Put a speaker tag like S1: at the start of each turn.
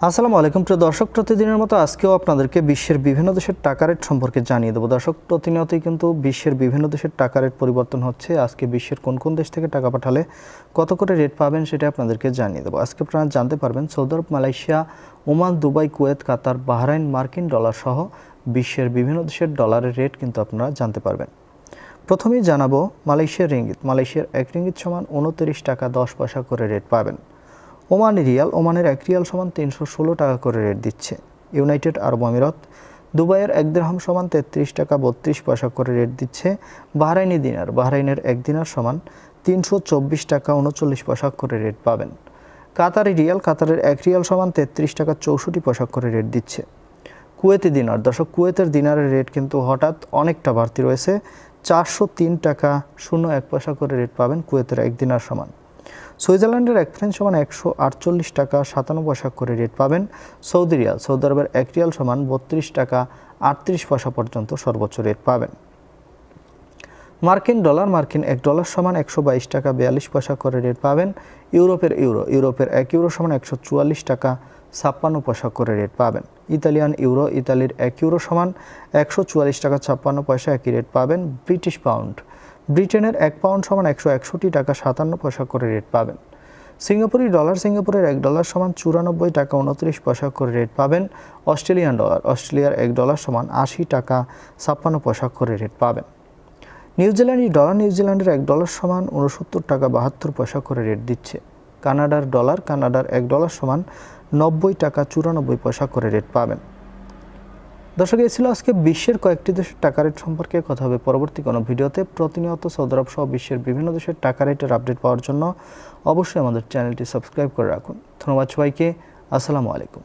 S1: আসসালামু আলাইকুম প্রিয় দর্শক, প্রতিদিনের মতো আজকেও আপনাদেরকে বিশ্বের বিভিন্ন দেশের টাকা রেট সম্পর্কে জানিয়ে দেবো। দর্শক, প্রতিনিয়তই কিন্তু বিশ্বের বিভিন্ন দেশের টাকা রেট পরিবর্তন হচ্ছে। আজকে বিশ্বের কোন কোন দেশ থেকে টাকা পাঠালে কত করে রেট পাবেন সেটা আপনাদেরকে জানিয়ে দেবো। আজকে আপনারা জানতে পারবেন, Saudi Arabia, Malaysia, Oman, Dubai, Kuwait, Qatar, Bahrain, মার্কিন ডলার সহ বিশ্বের বিভিন্ন দেশের ডলারের রেট কিন্তু আপনারা জানতে পারবেন। প্রথমেই জানাব, মালয়েশিয়ার রিঙ্গিত। মালয়েশিয়ার এক রিঙ্গিত সমান উনত্রিশ টাকা দশ পয়সা করে রেট পাবেন। ওমান রিয়াল, ওমানের এক রিয়াল সমান তিনশো ষোলো টাকা করে রেট দিচ্ছে। ইউনাইটেড আরব আমিরাত, দুবাইয়ের এক দেড়হাম সমান তেত্রিশ টাকা বত্রিশ পয়সা করে রেট দিচ্ছে। বাহরাইনি দিনার, বাহরাইনের এক দিনার সমান তিনশো চব্বিশ টাকা উনচল্লিশ পয়সা করে রেট পাবেন। কাতারি রিয়াল, কাতারের এক রিয়াল সমান তেত্রিশ টাকা চৌষট্টি পয়সা করে রেট দিচ্ছে। কুয়েতি দিনার, দর্শক, কুয়েতের দিনারের রেট কিন্তু হঠাৎ অনেকটা বাড়তি রয়েছে। চারশো তিন টাকা শূন্য এক পয়সা করে রেট পাবেন কুয়েতের এক দিনার সমান। সুইজারল্যান্ডের এক ফ্রেন্স সমান একশো আটচল্লিশ টাকা সাতান্ন পয়সা করে রেট পাবেন। সৌদি রিয়াল, সৌদি আরবের এক রিয়াল সমান বত্রিশ টাকা আটত্রিশ পয়সা পর্যন্ত সর্বোচ্চ রেট পাবেন। মার্কিন ডলার, মার্কিন এক ডলার সমান একশো বাইশ টাকা বিয়াল্লিশ পয়সা করে রেট পাবেন। ইউরোপের ইউরো, ইউরোপের এক ইউরো সমান একশো চুয়াল্লিশ টাকা ছাপ্পান্ন পয়সা করে রেট পাবেন। ইতালিয়ান ইউরো, ইতালির এক ইউরো সমান একশো চুয়াল্লিশ টাকা ছাপ্পান্ন পয়সা একই রেট পাবেন। ব্রিটিশ পাউন্ড ব্রিটেনের এক পাউন্ড সমান একশো একষট্টি টাকা সাতান্ন পয়সা করে রেট পাবেন। সিঙ্গাপুরি ডলার সিঙ্গাপুরের এক ডলার সমান চুরানব্বই টাকা উনত্রিশ পয়সা করে রেট পাবেন। অস্ট্রেলিয়ান ডলার, অস্ট্রেলিয়ার এক ডলার সমান আশি টাকা ছাপ্পান্ন পয়সা করে রেট পাবেন। নিউজিল্যান্ডি ডলার নিউজিল্যান্ডের এক ডলার সমান উনসত্তর টাকা বাহাত্তর পয়সা করে রেট দিচ্ছে। কানাডার ডলার, কানাডার এক ডলার সমান নব্বই টাকা চুরানব্বই পয়সা করে রেট পাবেন। দর্শক, এই ছিল আজকে বিশ্বের কয়েকটি দেশের টাকা রেট সম্পর্কে কথা হবে। পরবর্তী কোনো ভিডিওতে প্রতিনিয়ত সৌদি আরব সহ বিশ্বের বিভিন্ন দেশের টাকা রেটের আপডেট পাওয়ার জন্য অবশ্যই আমাদের চ্যানেলটি সাবস্ক্রাইব করে রাখুন। ধন্যবাদ সবাইকে। আসসালামু আলাইকুম।